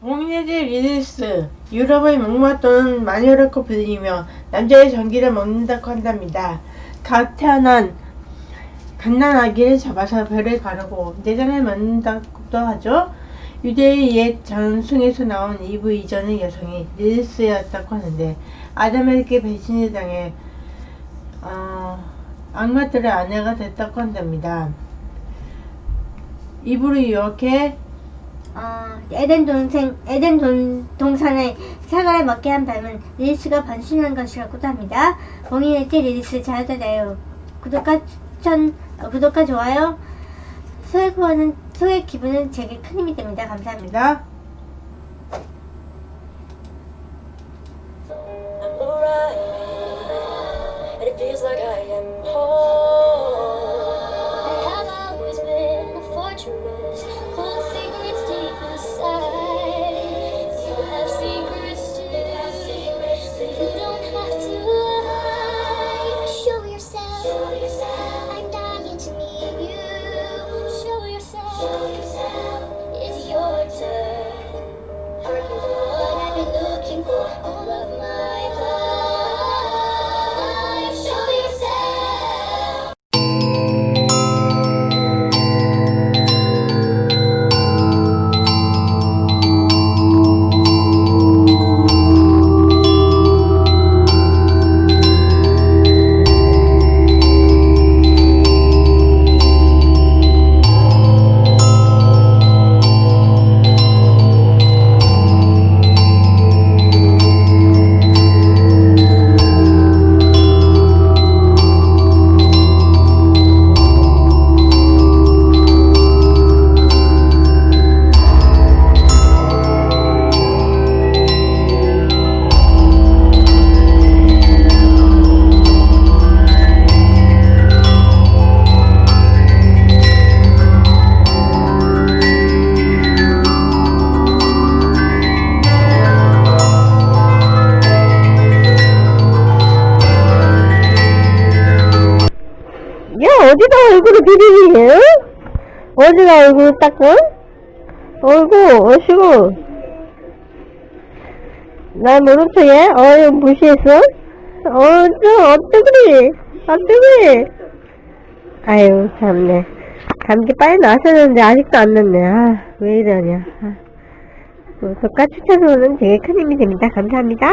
몽니지 리리스 유럽의 목마또는 마녀라고 불리며 남자의 전기를 먹는다고 한답니다. 갓 태어난 갓난아기를 잡아서 별을 가르고 내장을 먹는다고도 하죠. 유대의 옛 전승에서 나온 이브 이전의 여성이 리리스였다고 하는데 아담에게 배신을 당해 어, 악마들의 아내가 됐다고 한답니다. 이브로 유혹해 어, 에덴 동생, 에덴 동, 동산의 사과를 먹게 한 밤은 리리스가 번신한 것이라고도 합니다. 봉인했지 리리스 잘하잖아요. 구독과 추천, 어, 구독과 좋아요, 소액 후원은, 소액 기부는 제게 큰 힘이 됩니다. 감사합니다. 입니다. 어디다 얼굴을 비비니, 응? 어디다 얼굴 닦고? 어이구, 어시구. 날 모른 척해? 어이, 무시했어? 어, 저, 어때 그래? 어때 그래? 아유, 참네. 감기 빨리 나왔었는데 아직도 안 났네. 아, 왜 이러냐. 아. 구독과 추천으로는 되게 큰 힘이 됩니다. 감사합니다.